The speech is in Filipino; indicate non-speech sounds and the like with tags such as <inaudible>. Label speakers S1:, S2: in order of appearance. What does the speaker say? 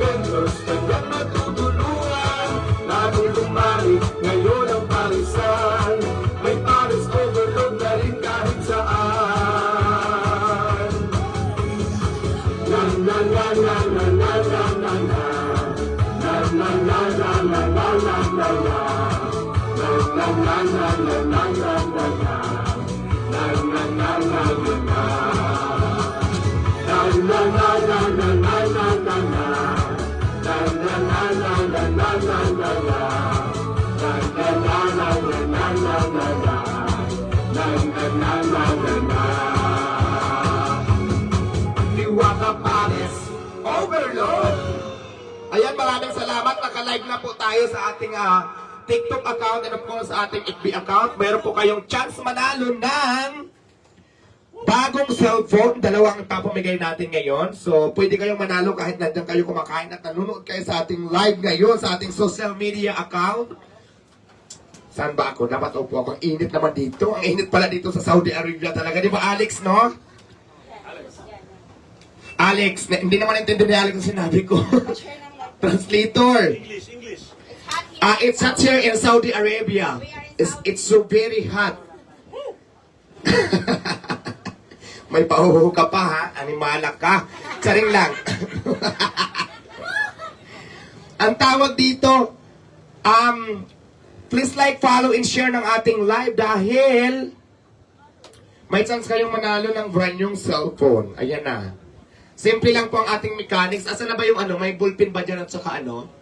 S1: Avengers Kanyang natutulungan Nagulong pari, ngayon ang parisan May paris overload na rin kahit saan Na na na na na na na na na Na na na na na na na na na Na na na na
S2: na
S1: na
S2: na na na
S1: Ayan, maraming salamat. Naka-live na po tayo sa ating ah, TikTok account and of course sa ating FB account. Meron po kayong chance manalo ng bagong cellphone. Dalawang papamigay natin ngayon. So, pwede kayong manalo kahit nandiyan kayo kumakain at nanonood kayo sa ating live ngayon sa ating social media account. Saan ba ako? Dapat upo ako. Ang init naman dito. Ang init pala dito sa Saudi Arabia talaga. Di ba, Alex, no? Alex, na, hindi naman intindi ni Alex ang sinabi ko. <laughs> Translator. English, English. Ah, it's hot here in Saudi Arabia. It's, it's so very hot. May pahuhu ka pa ha? Animala ka. Charing lang. <laughs> Ang tawag dito, um, please like, follow, and share ng ating live dahil may chance kayong manalo ng brand new cellphone. Ayan na. Simple lang po ang ating mechanics. Asa na ba yung ano? May bullpen ba dyan at saka ano?